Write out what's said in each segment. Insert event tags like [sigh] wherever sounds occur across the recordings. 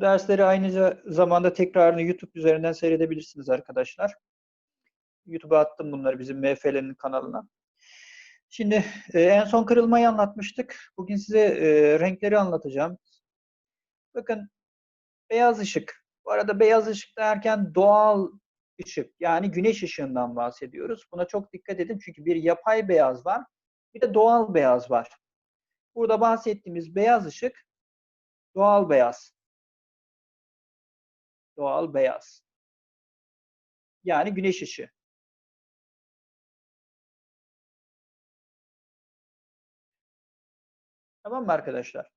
Dersleri aynı zamanda tekrarını YouTube üzerinden seyredebilirsiniz arkadaşlar. YouTube'a attım bunları bizim MFL'nin kanalına. Şimdi e, en son kırılmayı anlatmıştık. Bugün size e, renkleri anlatacağım. Bakın beyaz ışık. Bu arada beyaz ışık derken doğal ışık yani güneş ışığından bahsediyoruz. Buna çok dikkat edin çünkü bir yapay beyaz var, bir de doğal beyaz var. Burada bahsettiğimiz beyaz ışık doğal beyaz. Doğal beyaz. Yani güneş ışığı. Tamam mı arkadaşlar?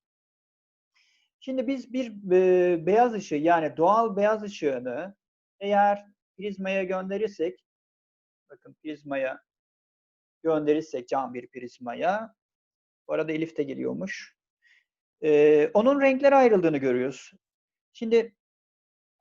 Şimdi biz bir e, beyaz ışığı yani doğal beyaz ışığını eğer prizmaya gönderirsek bakın prizmaya gönderirsek cam bir prizmaya bu arada Elif de geliyormuş. Ee, onun renkleri ayrıldığını görüyoruz. Şimdi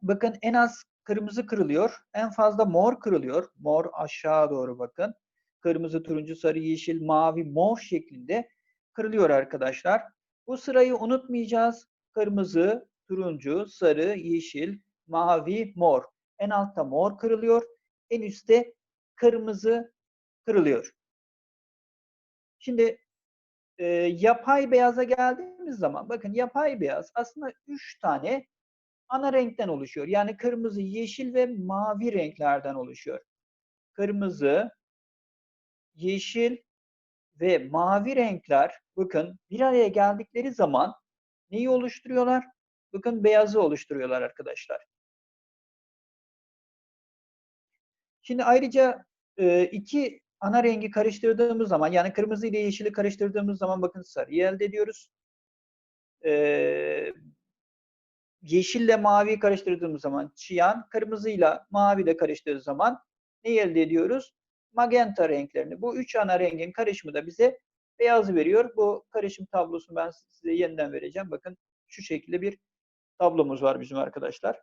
bakın en az kırmızı kırılıyor. En fazla mor kırılıyor. Mor aşağı doğru bakın. Kırmızı, turuncu, sarı, yeşil, mavi, mor şeklinde kırılıyor arkadaşlar. Bu sırayı unutmayacağız. Kırmızı, turuncu, sarı, yeşil, mavi, mor. En altta mor kırılıyor. En üstte kırmızı kırılıyor. Şimdi e, yapay beyaza geldiğimiz zaman bakın yapay beyaz aslında üç tane ana renkten oluşuyor. Yani kırmızı, yeşil ve mavi renklerden oluşuyor. Kırmızı, yeşil ve mavi renkler bakın bir araya geldikleri zaman neyi oluşturuyorlar? Bakın beyazı oluşturuyorlar arkadaşlar. Şimdi ayrıca e, iki ana rengi karıştırdığımız zaman yani kırmızı ile yeşili karıştırdığımız zaman bakın sarıyı elde ediyoruz. Yeşille maviyi karıştırdığımız zaman çiyan, kırmızıyla mavi de karıştığı zaman ne elde ediyoruz? Magenta renklerini. Bu üç ana rengin karışımı da bize beyazı veriyor. Bu karışım tablosunu ben size yeniden vereceğim. Bakın şu şekilde bir tablomuz var bizim arkadaşlar.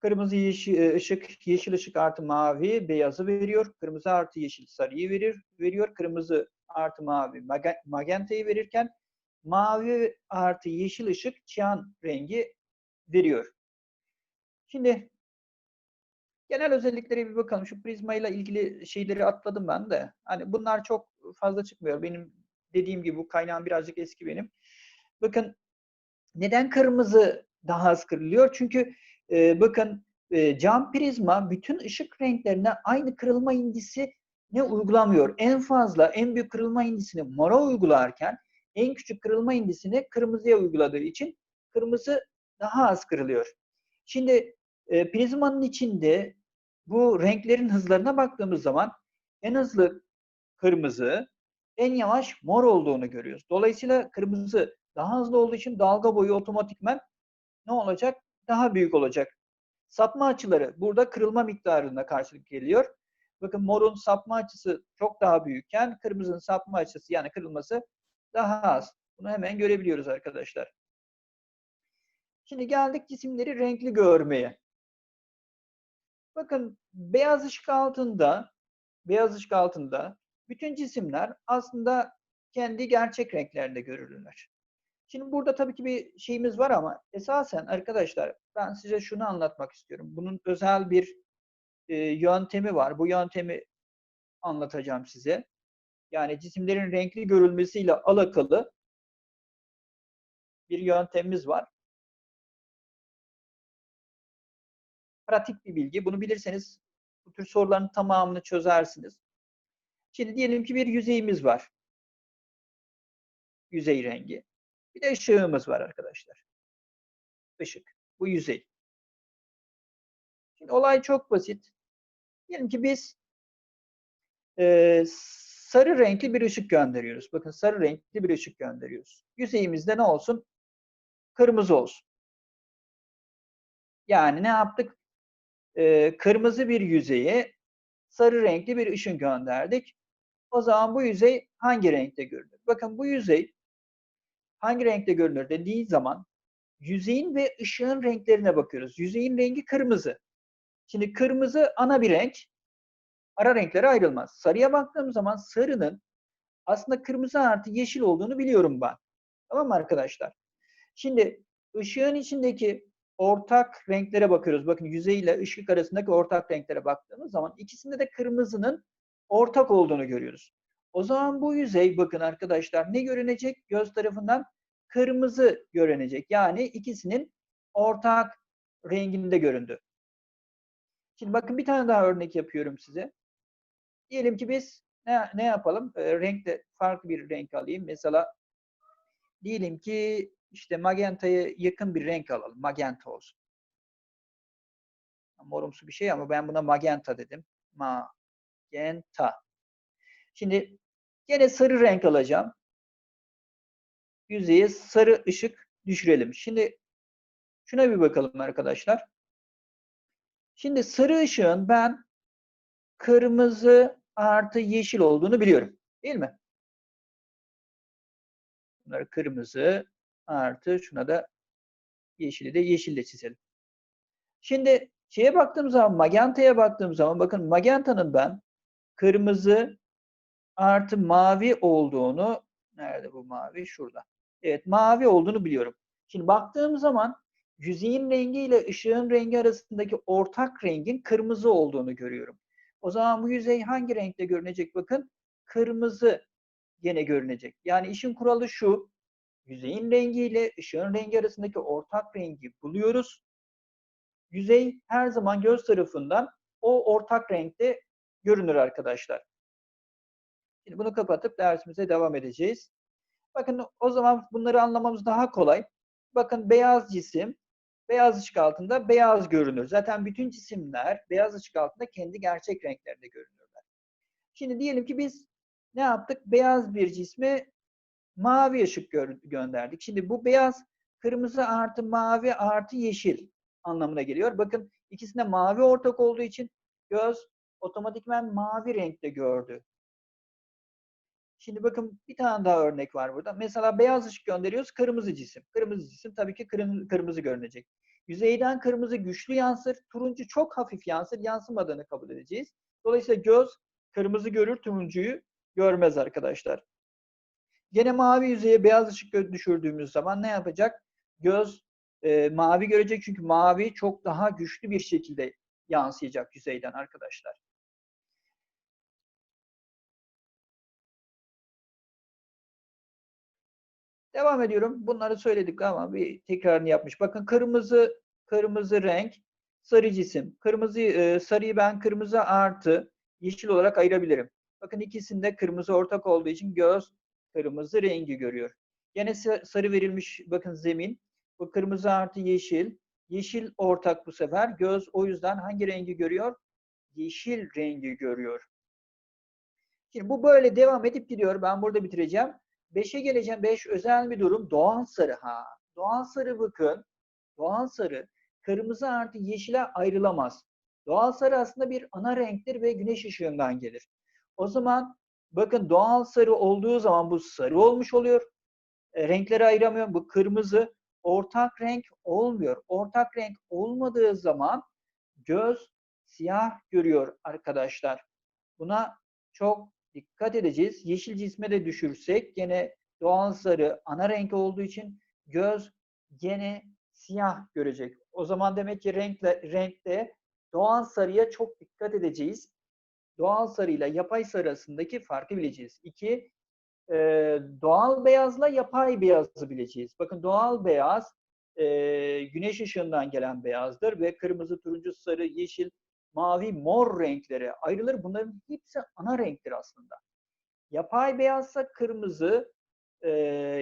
Kırmızı yeşil e, ışık, yeşil ışık artı mavi beyazı veriyor. Kırmızı artı yeşil sarıyı verir, veriyor. Kırmızı artı mavi magentayı verirken mavi artı yeşil ışık çiyan rengi veriyor. Şimdi genel özelliklere bir bakalım. Şu prizma ile ilgili şeyleri atladım ben de. Hani bunlar çok fazla çıkmıyor. Benim dediğim gibi bu kaynağım birazcık eski benim. Bakın neden kırmızı daha az kırılıyor? Çünkü e, bakın e, cam prizma bütün ışık renklerine aynı kırılma indisi ne uygulamıyor. En fazla en büyük kırılma indisini mora uygularken en küçük kırılma indisini kırmızıya uyguladığı için kırmızı daha az kırılıyor. Şimdi e, prizmanın içinde bu renklerin hızlarına baktığımız zaman en hızlı kırmızı, en yavaş mor olduğunu görüyoruz. Dolayısıyla kırmızı daha hızlı olduğu için dalga boyu otomatikmen ne olacak? Daha büyük olacak. Sapma açıları burada kırılma miktarına karşılık geliyor. Bakın morun sapma açısı çok daha büyükken kırmızının sapma açısı yani kırılması daha az. Bunu hemen görebiliyoruz arkadaşlar. Şimdi geldik cisimleri renkli görmeye. Bakın beyaz ışık altında beyaz ışık altında bütün cisimler aslında kendi gerçek renklerinde görülürler. Şimdi burada tabii ki bir şeyimiz var ama esasen arkadaşlar ben size şunu anlatmak istiyorum. Bunun özel bir e, yöntemi var. Bu yöntemi anlatacağım size. Yani cisimlerin renkli görülmesiyle alakalı bir yöntemimiz var. Pratik bir bilgi. Bunu bilirseniz bu tür soruların tamamını çözersiniz. Şimdi diyelim ki bir yüzeyimiz var. Yüzey rengi. Bir de ışığımız var arkadaşlar. Işık. Bu yüzey. Şimdi olay çok basit. Diyelim ki biz e, sarı renkli bir ışık gönderiyoruz. Bakın sarı renkli bir ışık gönderiyoruz. Yüzeyimizde ne olsun? Kırmızı olsun. Yani ne yaptık? Ee, kırmızı bir yüzeye sarı renkli bir ışın gönderdik. O zaman bu yüzey hangi renkte görünür? Bakın bu yüzey hangi renkte görünür dediği zaman yüzeyin ve ışığın renklerine bakıyoruz. Yüzeyin rengi kırmızı. Şimdi kırmızı ana bir renk. Ara renklere ayrılmaz. Sarıya baktığım zaman sarının aslında kırmızı artı yeşil olduğunu biliyorum ben. Tamam mı arkadaşlar? Şimdi ışığın içindeki ortak renklere bakıyoruz. Bakın yüzey ile ışık arasındaki ortak renklere baktığımız zaman ikisinde de kırmızının ortak olduğunu görüyoruz. O zaman bu yüzey bakın arkadaşlar ne görünecek? Göz tarafından kırmızı görünecek. Yani ikisinin ortak renginde göründü. Şimdi bakın bir tane daha örnek yapıyorum size. Diyelim ki biz ne, ne yapalım? E, renkte farklı bir renk alayım. Mesela diyelim ki işte magenta'ya yakın bir renk alalım. Magenta olsun. Morumsu bir şey ama ben buna magenta dedim. Magenta. Şimdi gene sarı renk alacağım. Yüzeye sarı ışık düşürelim. Şimdi şuna bir bakalım arkadaşlar. Şimdi sarı ışığın ben kırmızı artı yeşil olduğunu biliyorum. Değil mi? Bunları kırmızı artı şuna da yeşili de yeşille çizelim. Şimdi şeye baktığım zaman magenta'ya baktığım zaman bakın magenta'nın ben kırmızı artı mavi olduğunu nerede bu mavi? Şurada. Evet mavi olduğunu biliyorum. Şimdi baktığım zaman yüzeyin rengi ile ışığın rengi arasındaki ortak rengin kırmızı olduğunu görüyorum. O zaman bu yüzey hangi renkte görünecek? Bakın kırmızı gene görünecek. Yani işin kuralı şu. Yüzeyin rengi ile ışığın rengi arasındaki ortak rengi buluyoruz. Yüzey her zaman göz tarafından o ortak renkte görünür arkadaşlar. Şimdi bunu kapatıp dersimize devam edeceğiz. Bakın o zaman bunları anlamamız daha kolay. Bakın beyaz cisim beyaz ışık altında beyaz görünür. Zaten bütün cisimler beyaz ışık altında kendi gerçek renklerinde görünürler. Şimdi diyelim ki biz ne yaptık? Beyaz bir cisme mavi ışık gö gönderdik. Şimdi bu beyaz kırmızı artı mavi artı yeşil anlamına geliyor. Bakın ikisinde mavi ortak olduğu için göz otomatikmen mavi renkte gördü. Şimdi bakın bir tane daha örnek var burada. Mesela beyaz ışık gönderiyoruz, kırmızı cisim. Kırmızı cisim tabii ki kırmızı, kırmızı görünecek. Yüzeyden kırmızı güçlü yansır, turuncu çok hafif yansır, yansımadığını kabul edeceğiz. Dolayısıyla göz kırmızı görür, turuncuyu görmez arkadaşlar. Gene mavi yüzeye beyaz ışık düşürdüğümüz zaman ne yapacak? Göz e, mavi görecek çünkü mavi çok daha güçlü bir şekilde yansıyacak yüzeyden arkadaşlar. Devam ediyorum. Bunları söyledik ama bir tekrarını yapmış. Bakın kırmızı kırmızı renk, sarı cisim. Kırmızı e, sarıyı ben kırmızı artı yeşil olarak ayırabilirim. Bakın ikisinde kırmızı ortak olduğu için göz kırmızı rengi görüyor. Yine sarı verilmiş bakın zemin. Bu kırmızı artı yeşil. Yeşil ortak bu sefer. Göz o yüzden hangi rengi görüyor? Yeşil rengi görüyor. Şimdi bu böyle devam edip gidiyor. Ben burada bitireceğim. 5'e geleceğim. 5 özel bir durum. Doğal sarı. Ha. Doğal sarı bakın. Doğal sarı kırmızı artı yeşile ayrılamaz. Doğal sarı aslında bir ana renktir ve güneş ışığından gelir. O zaman bakın doğal sarı olduğu zaman bu sarı olmuş oluyor. E, renkleri ayıramıyorum. Bu kırmızı ortak renk olmuyor. Ortak renk olmadığı zaman göz siyah görüyor arkadaşlar. Buna çok dikkat edeceğiz. Yeşil cisme de düşürsek gene doğal sarı ana renk olduğu için göz gene siyah görecek. O zaman demek ki renkle, renkte doğal sarıya çok dikkat edeceğiz. Doğal sarı ile yapay sarı arasındaki farkı bileceğiz. İki, e, doğal beyazla yapay beyazı bileceğiz. Bakın doğal beyaz e, güneş ışığından gelen beyazdır ve kırmızı, turuncu, sarı, yeşil, mavi, mor renkleri ayrılır. Bunların hepsi ana renktir aslında. Yapay beyazsa kırmızı, e,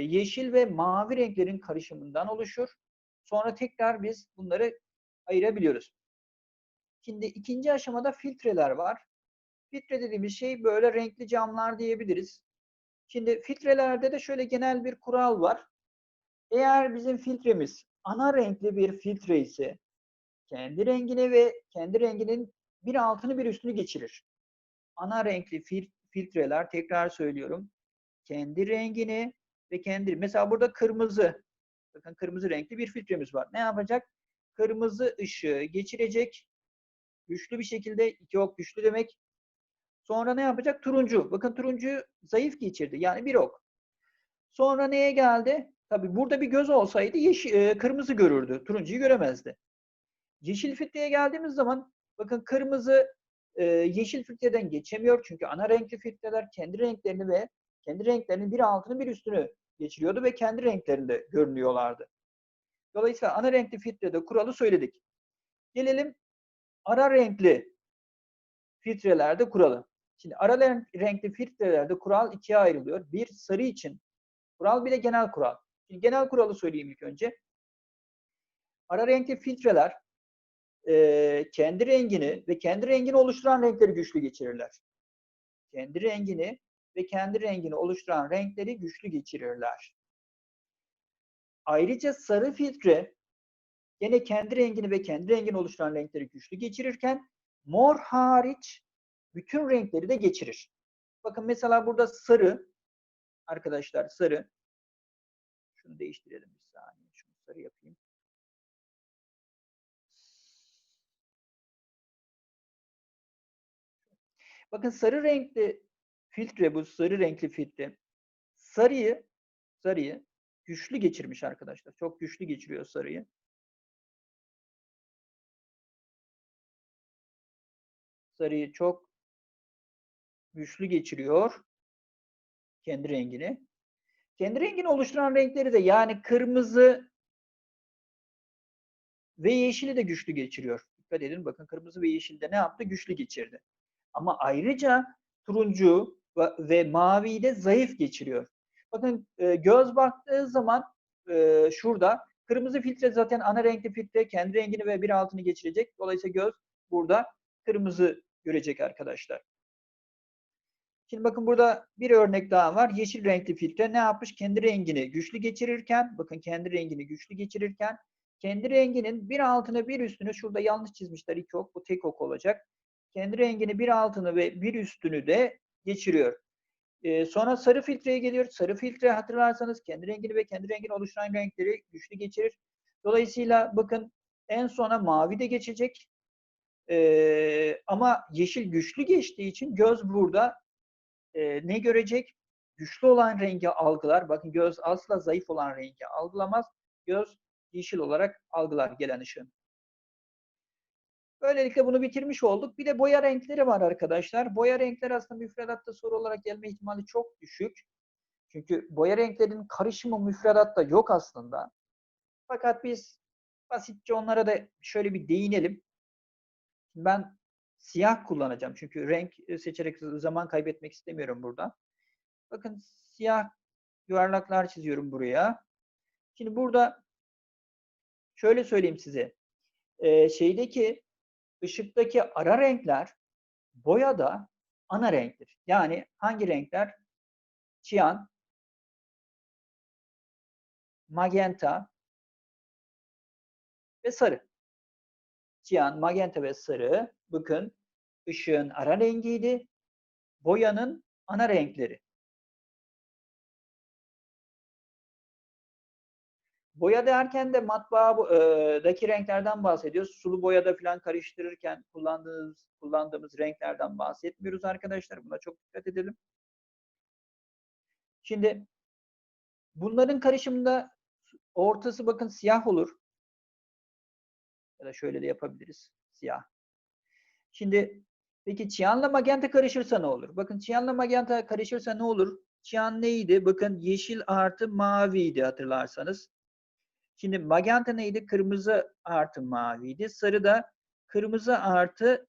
yeşil ve mavi renklerin karışımından oluşur. Sonra tekrar biz bunları ayırabiliyoruz. Şimdi ikinci aşamada filtreler var. Filtre dediğimiz şey böyle renkli camlar diyebiliriz. Şimdi filtrelerde de şöyle genel bir kural var. Eğer bizim filtremiz ana renkli bir filtre ise kendi rengini ve kendi renginin bir altını bir üstünü geçirir. Ana renkli fil filtreler tekrar söylüyorum. Kendi rengini ve kendi mesela burada kırmızı bakın kırmızı renkli bir filtremiz var. Ne yapacak? Kırmızı ışığı geçirecek. Güçlü bir şekilde iki ok güçlü demek. Sonra ne yapacak? Turuncu. Bakın turuncuyu zayıf geçirdi. Yani bir ok. Sonra neye geldi? Tabii burada bir göz olsaydı yeşil, kırmızı görürdü. Turuncuyu göremezdi. Yeşil filtreye geldiğimiz zaman bakın kırmızı e, yeşil filtreden geçemiyor. Çünkü ana renkli filtreler kendi renklerini ve kendi renklerinin bir altını bir üstünü geçiriyordu ve kendi renklerinde görünüyorlardı. Dolayısıyla ana renkli filtrede kuralı söyledik. Gelelim ara renkli filtrelerde kuralı. Şimdi ara renkli filtrelerde kural ikiye ayrılıyor. Bir sarı için kural bir de genel kural. Şimdi genel kuralı söyleyeyim ilk önce. Ara renkli filtreler kendi rengini ve kendi rengini oluşturan renkleri güçlü geçirirler. Kendi rengini ve kendi rengini oluşturan renkleri güçlü geçirirler. Ayrıca sarı filtre gene kendi rengini ve kendi rengini oluşturan renkleri güçlü geçirirken mor hariç bütün renkleri de geçirir. Bakın mesela burada sarı arkadaşlar sarı şunu değiştirelim bir saniye. Şunu sarı yapayım. Bakın sarı renkli filtre bu sarı renkli filtre. Sarıyı sarıyı güçlü geçirmiş arkadaşlar. Çok güçlü geçiriyor sarıyı. Sarıyı çok güçlü geçiriyor kendi rengini. Kendi rengini oluşturan renkleri de yani kırmızı ve yeşili de güçlü geçiriyor. Dikkat edin bakın kırmızı ve yeşil de ne yaptı? Güçlü geçirdi. Ama ayrıca turuncu ve maviyi de zayıf geçiriyor. Bakın e, göz baktığı zaman e, şurada kırmızı filtre zaten ana renkli filtre kendi rengini ve bir altını geçirecek. Dolayısıyla göz burada kırmızı görecek arkadaşlar. Şimdi bakın burada bir örnek daha var. Yeşil renkli filtre ne yapmış? Kendi rengini güçlü geçirirken, bakın kendi rengini güçlü geçirirken, kendi renginin bir altını bir üstünü, şurada yanlış çizmişler iki ok, bu tek ok olacak. Kendi rengini bir altını ve bir üstünü de geçiriyor. Ee, sonra sarı filtreye geliyor. Sarı filtre hatırlarsanız kendi rengini ve kendi rengini oluşturan renkleri güçlü geçirir. Dolayısıyla bakın en sona mavi de geçecek. Ee, ama yeşil güçlü geçtiği için göz burada e, ne görecek? Güçlü olan rengi algılar. Bakın göz asla zayıf olan rengi algılamaz. Göz yeşil olarak algılar gelen ışığın. Böylelikle bunu bitirmiş olduk. Bir de boya renkleri var arkadaşlar. Boya renkleri aslında müfredatta soru olarak gelme ihtimali çok düşük. Çünkü boya renklerinin karışımı müfredatta yok aslında. Fakat biz basitçe onlara da şöyle bir değinelim. Ben siyah kullanacağım. Çünkü renk seçerek zaman kaybetmek istemiyorum burada. Bakın siyah yuvarlaklar çiziyorum buraya. Şimdi burada şöyle söyleyeyim size. Ee, şeydeki ışıktaki ara renkler boyada ana renktir. Yani hangi renkler? Çiyan, magenta ve sarı. Çiyan, magenta ve sarı bakın ışığın ara rengiydi. Boyanın ana renkleri. Boya derken de matbaadaki renklerden bahsediyoruz. Sulu boyada falan karıştırırken kullandığımız kullandığımız renklerden bahsetmiyoruz arkadaşlar. Buna çok dikkat edelim. Şimdi bunların karışımında ortası bakın siyah olur. Ya da şöyle de yapabiliriz. Siyah. Şimdi peki çiyanla magenta karışırsa ne olur? Bakın çiyanla magenta karışırsa ne olur? Çiyan neydi? Bakın yeşil artı maviydi hatırlarsanız. Şimdi magenta neydi? Kırmızı artı maviydi. Sarı da kırmızı artı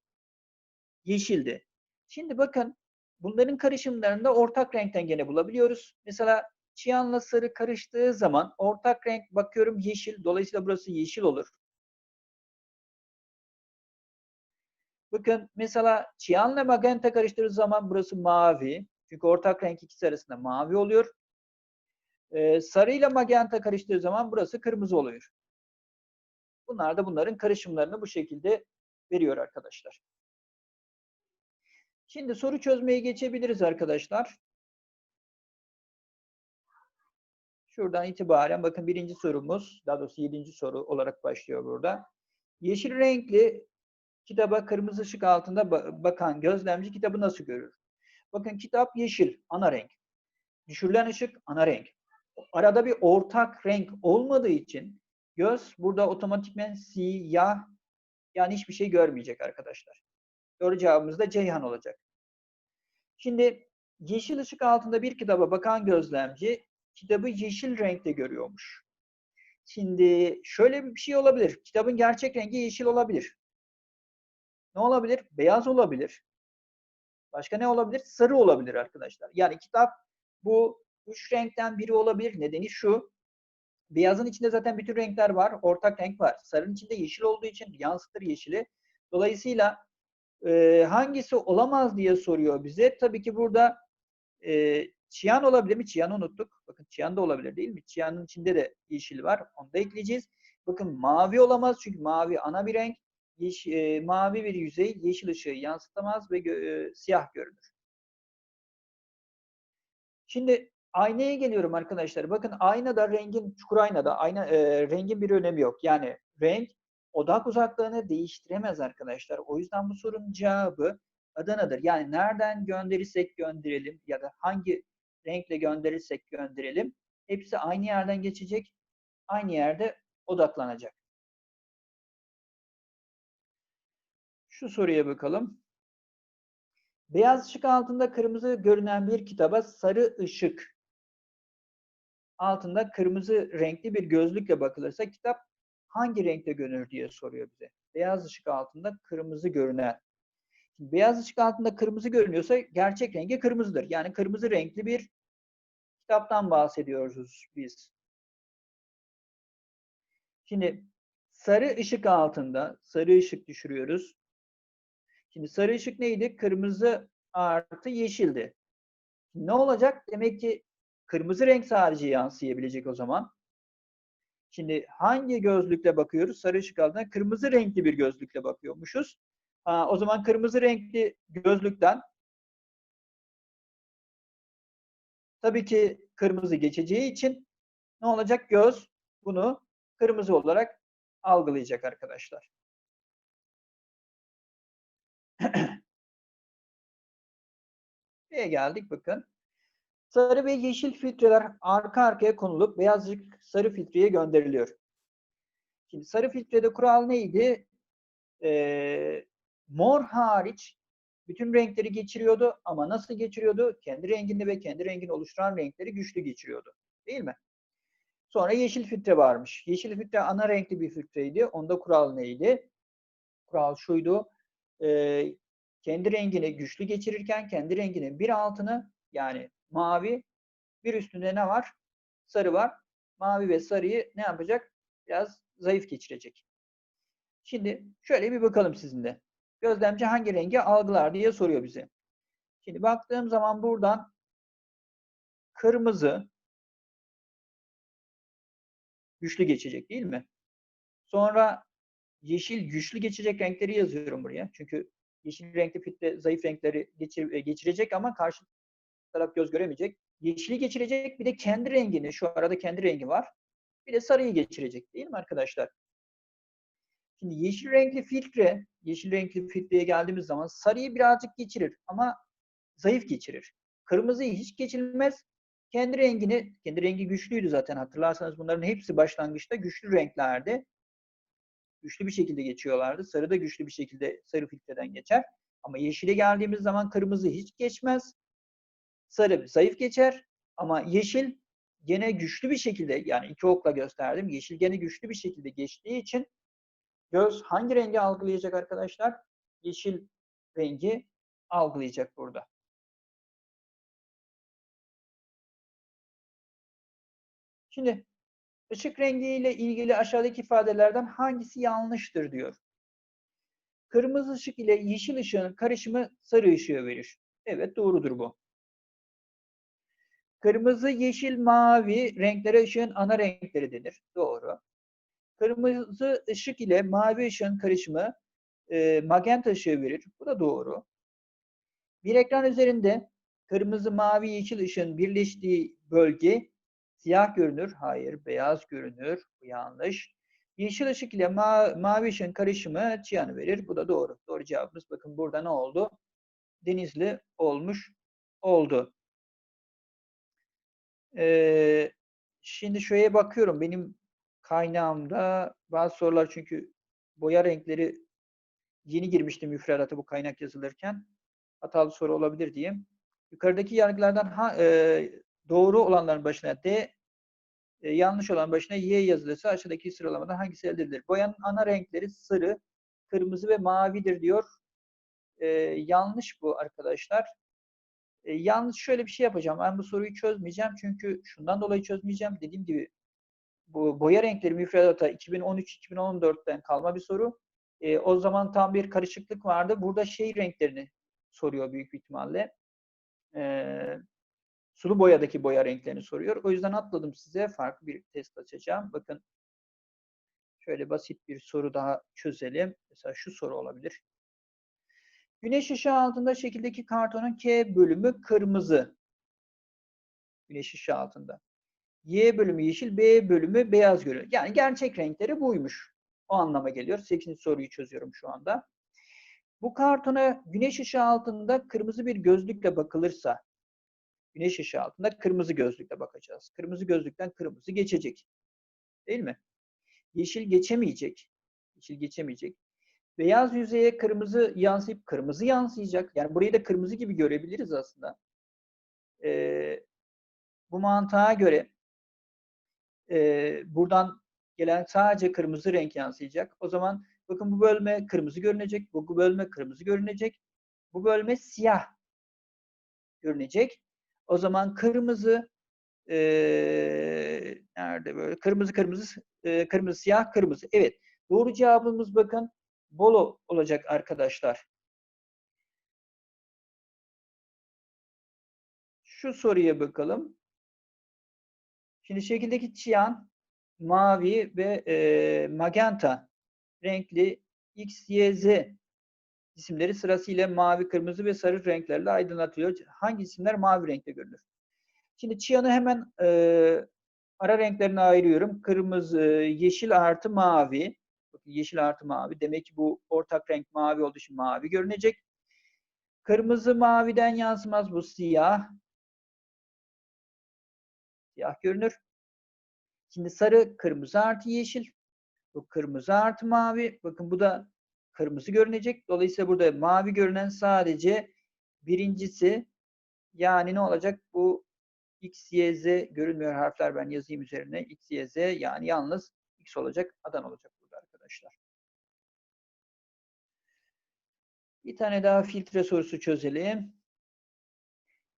yeşildi. Şimdi bakın bunların karışımlarında ortak renkten gene bulabiliyoruz. Mesela çiyanla sarı karıştığı zaman ortak renk bakıyorum yeşil. Dolayısıyla burası yeşil olur. Bakın mesela çiyanla magenta karıştırdığı zaman burası mavi. Çünkü ortak renk ikisi arasında mavi oluyor. Ee, sarı ile magenta karıştığı zaman burası kırmızı oluyor. Bunlar da bunların karışımlarını bu şekilde veriyor arkadaşlar. Şimdi soru çözmeye geçebiliriz arkadaşlar. Şuradan itibaren bakın birinci sorumuz, daha doğrusu yedinci soru olarak başlıyor burada. Yeşil renkli kitaba kırmızı ışık altında bakan gözlemci kitabı nasıl görür? Bakın kitap yeşil, ana renk. Düşürülen ışık ana renk. Arada bir ortak renk olmadığı için göz burada otomatikmen siyah yani hiçbir şey görmeyecek arkadaşlar. Doğru cevabımız da Ceyhan olacak. Şimdi yeşil ışık altında bir kitaba bakan gözlemci kitabı yeşil renkte görüyormuş. Şimdi şöyle bir şey olabilir. Kitabın gerçek rengi yeşil olabilir. Ne olabilir? Beyaz olabilir. Başka ne olabilir? Sarı olabilir arkadaşlar. Yani kitap bu üç renkten biri olabilir. Nedeni şu. Beyazın içinde zaten bütün renkler var. Ortak renk var. Sarının içinde yeşil olduğu için yansıtır yeşili. Dolayısıyla e, hangisi olamaz diye soruyor bize. Tabii ki burada e, çiyan olabilir mi? Çiyanı unuttuk. Bakın çiyan da olabilir değil mi? Çiyanın içinde de yeşil var. Onu da ekleyeceğiz. Bakın mavi olamaz çünkü mavi ana bir renk. Yeşil, e, mavi bir yüzey yeşil ışığı yansıtamaz ve e, siyah görünür. Şimdi aynaya geliyorum arkadaşlar. Bakın aynada rengin, çukur aynada ayna, e, rengin bir önemi yok. Yani renk odak uzaklığını değiştiremez arkadaşlar. O yüzden bu sorunun cevabı Adana'dır. Yani nereden gönderirsek gönderelim ya da hangi renkle gönderirsek gönderelim hepsi aynı yerden geçecek, aynı yerde odaklanacak. Şu soruya bakalım. Beyaz ışık altında kırmızı görünen bir kitaba sarı ışık altında kırmızı renkli bir gözlükle bakılırsa kitap hangi renkte görünür diye soruyor bize. Beyaz ışık altında kırmızı görünen. Şimdi beyaz ışık altında kırmızı görünüyorsa gerçek rengi kırmızıdır. Yani kırmızı renkli bir kitaptan bahsediyoruz biz. Şimdi sarı ışık altında sarı ışık düşürüyoruz. Şimdi sarı ışık neydi? Kırmızı artı yeşildi. ne olacak? Demek ki kırmızı renk sadece yansıyabilecek o zaman. Şimdi hangi gözlükle bakıyoruz? Sarı ışık altında kırmızı renkli bir gözlükle bakıyormuşuz. Ha, o zaman kırmızı renkli gözlükten tabii ki kırmızı geçeceği için ne olacak? Göz bunu kırmızı olarak algılayacak arkadaşlar. [clears throat] Buraya geldik bakın. Sarı ve yeşil filtreler arka arkaya konulup beyaz ışık sarı filtreye gönderiliyor. Şimdi sarı filtrede kural neydi? Ee, mor hariç bütün renkleri geçiriyordu ama nasıl geçiriyordu? Kendi rengini ve kendi rengini oluşturan renkleri güçlü geçiriyordu. Değil mi? Sonra yeşil filtre varmış. Yeşil filtre ana renkli bir filtreydi. Onda kural neydi? Kural şuydu. E, kendi rengini güçlü geçirirken kendi renginin bir altını yani mavi bir üstünde ne var? Sarı var. Mavi ve sarıyı ne yapacak? Biraz zayıf geçirecek. Şimdi şöyle bir bakalım sizinle. Gözlemci hangi rengi algılar diye soruyor bize. Şimdi baktığım zaman buradan kırmızı güçlü geçecek değil mi? Sonra yeşil güçlü geçecek renkleri yazıyorum buraya. Çünkü yeşil renkli filtre zayıf renkleri e, geçirecek ama karşı taraf göz göremeyecek. Yeşili geçirecek bir de kendi rengini, şu arada kendi rengi var. Bir de sarıyı geçirecek değil mi arkadaşlar? Şimdi yeşil renkli filtre, yeşil renkli filtreye geldiğimiz zaman sarıyı birazcık geçirir ama zayıf geçirir. Kırmızıyı hiç geçilmez. Kendi rengini, kendi rengi güçlüydü zaten hatırlarsanız bunların hepsi başlangıçta güçlü renklerdi. Güçlü bir şekilde geçiyorlardı. Sarı da güçlü bir şekilde sarı filtreden geçer. Ama yeşile geldiğimiz zaman kırmızı hiç geçmez. Sarı zayıf geçer. Ama yeşil gene güçlü bir şekilde yani iki okla gösterdim. Yeşil gene güçlü bir şekilde geçtiği için göz hangi rengi algılayacak arkadaşlar? Yeşil rengi algılayacak burada. Şimdi ışık rengiyle ilgili aşağıdaki ifadelerden hangisi yanlıştır diyor. Kırmızı ışık ile yeşil ışığın karışımı sarı ışığı verir. Evet doğrudur bu. Kırmızı, yeşil, mavi renklere ışığın ana renkleri denir. Doğru. Kırmızı ışık ile mavi ışığın karışımı e, magenta ışığı verir. Bu da doğru. Bir ekran üzerinde kırmızı, mavi, yeşil ışığın birleştiği bölge Siyah görünür. Hayır. Beyaz görünür. Bu yanlış. Yeşil ışık ile ma mavi ışığın karışımı çiyanı verir. Bu da doğru. Doğru cevabımız bakın burada ne oldu? Denizli olmuş oldu. Şimdi şöyle bakıyorum. Benim kaynağımda bazı sorular çünkü boya renkleri yeni girmiştim müfredata bu kaynak yazılırken. Hatalı soru olabilir diyeyim. Yukarıdaki yargılardan ha, e, doğru olanların başına D, e, yanlış olan başına Y yazılırsa aşağıdaki sıralamadan hangisi elde edilir? Boyanın ana renkleri sarı, kırmızı ve mavidir diyor. E, yanlış bu arkadaşlar. E, yalnız şöyle bir şey yapacağım. Ben bu soruyu çözmeyeceğim. Çünkü şundan dolayı çözmeyeceğim. Dediğim gibi bu boya renkleri müfredata 2013-2014'ten kalma bir soru. E, o zaman tam bir karışıklık vardı. Burada şey renklerini soruyor büyük ihtimalle. E, sulu boyadaki boya renklerini soruyor. O yüzden atladım size. Farklı bir test açacağım. Bakın şöyle basit bir soru daha çözelim. Mesela şu soru olabilir. Güneş ışığı altında şekildeki kartonun K bölümü kırmızı. Güneş ışığı altında. Y bölümü yeşil, B bölümü beyaz görünüyor. Yani gerçek renkleri buymuş. O anlama geliyor. 8. soruyu çözüyorum şu anda. Bu kartona güneş ışığı altında kırmızı bir gözlükle bakılırsa, güneş ışığı altında kırmızı gözlükle bakacağız. Kırmızı gözlükten kırmızı geçecek. Değil mi? Yeşil geçemeyecek. Yeşil geçemeyecek. Beyaz yüzeye kırmızı yansıyıp kırmızı yansıyacak. Yani burayı da kırmızı gibi görebiliriz aslında. Ee, bu mantığa göre e, buradan gelen sadece kırmızı renk yansıyacak. O zaman bakın bu bölme kırmızı görünecek, bu bölme kırmızı görünecek, bu bölme siyah görünecek. O zaman kırmızı e, nerede böyle kırmızı kırmızı e, kırmızı siyah kırmızı. Evet doğru cevabımız bakın Bolu olacak arkadaşlar. Şu soruya bakalım. Şimdi şekildeki çiyan mavi ve e, magenta renkli X, Y, Z isimleri sırasıyla mavi, kırmızı ve sarı renklerle aydınlatılıyor. Hangi isimler mavi renkte görünür? Şimdi çiyanı hemen e, ara renklerine ayırıyorum. Kırmızı, yeşil artı mavi. Bakın yeşil artı mavi. Demek ki bu ortak renk mavi olduğu için mavi görünecek. Kırmızı maviden yansımaz bu siyah. Siyah görünür. Şimdi sarı, kırmızı artı yeşil. Bu kırmızı artı mavi. Bakın bu da kırmızı görünecek. Dolayısıyla burada mavi görünen sadece birincisi yani ne olacak? Bu X, Y, Z görünmüyor harfler ben yazayım üzerine. X, Y, Z yani yalnız X olacak, Adan olacak arkadaşlar. Bir tane daha filtre sorusu çözelim.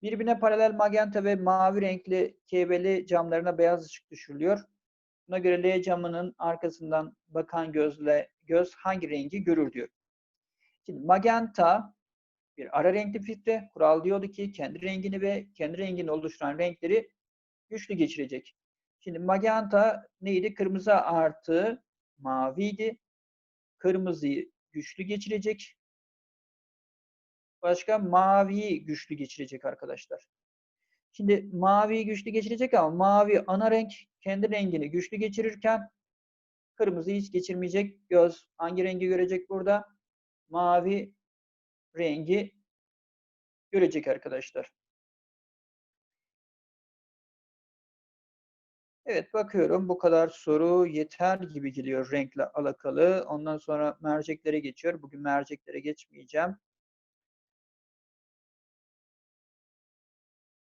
Birbirine paralel magenta ve mavi renkli KBL camlarına beyaz ışık düşürülüyor. Buna göre L camının arkasından bakan gözle göz hangi rengi görür diyor. Şimdi magenta bir ara renkli filtre. Kural diyordu ki kendi rengini ve kendi rengini oluşturan renkleri güçlü geçirecek. Şimdi magenta neydi? Kırmızı artı maviydi. Kırmızıyı güçlü geçirecek. Başka maviyi güçlü geçirecek arkadaşlar. Şimdi maviyi güçlü geçirecek ama mavi ana renk kendi rengini güçlü geçirirken kırmızı hiç geçirmeyecek. Göz hangi rengi görecek burada? Mavi rengi görecek arkadaşlar. Evet bakıyorum bu kadar soru yeter gibi geliyor renkle alakalı. Ondan sonra merceklere geçiyor. Bugün merceklere geçmeyeceğim.